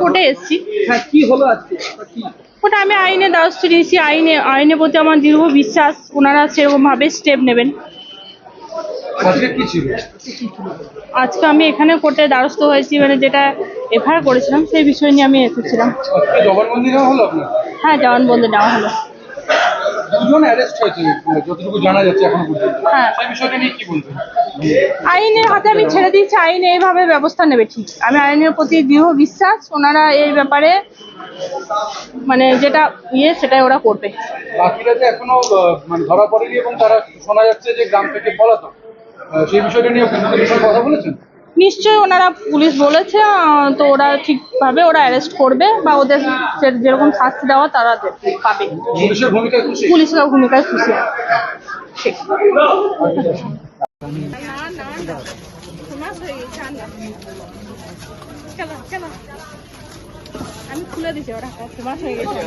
কোর্টে এসেছি। হ্যাঁ কি হলো আজকে? কি? ওটা আমি আইনে দ্বারস্থ নিয়েছি। আইনে আইনের প্রতি আমার দৃঢ় বিশ্বাস ওনারা সেরকমভাবে স্টেপ নেবেন। আজকে আমি এখানে কোর্টে দ্বারস্থ হয়েছি মানে যেটা এফআইআর করেছিলাম সেই বিষয় নিয়ে আমি এসেছিলাম। আজকে জবানবন্দি নেওয়া হলো হ্যাঁ জবানবন্দি নেওয়া হলো। দুজন অ্যারেস্ট হয়েছে যতটুকু জানা যাচ্ছে এখনও পর্যন্ত। হ্যাঁ। সেই বিষয়টা নিয়ে কি বলবেন? আইনের হাতে আমি ছেড়ে দিয়েছি আইন এইভাবে ব্যবস্থা নেবে ঠিক। আমি আইনের প্রতি দৃঢ় বিশ্বাস ওনারা এই ব্যাপারে মানে যেটা ইয়ে সেটাই ওরা করবে। বাকিরা যে এখনও মানে ধরা পড়েনি এবং তারা শোনা যাচ্ছে যে গ্রাম থেকে পলাতক। সেই বিষয়টা নিয়ে কথা বলেছেন? নিশ্চয়ই ওনারা পুলিশ বলেছে তো ওরা ঠিকভাবে ওরা অ্যারেস্ট করবে বা ওদের যেরকম শাস্তি দেওয়া তারা পাবে পুলিশের ভূমিকায় খুশি পুলিশের ভূমিকায় খুশি ঠিক আমি খুলে দিছি ওরা তোমার হয়ে গেছে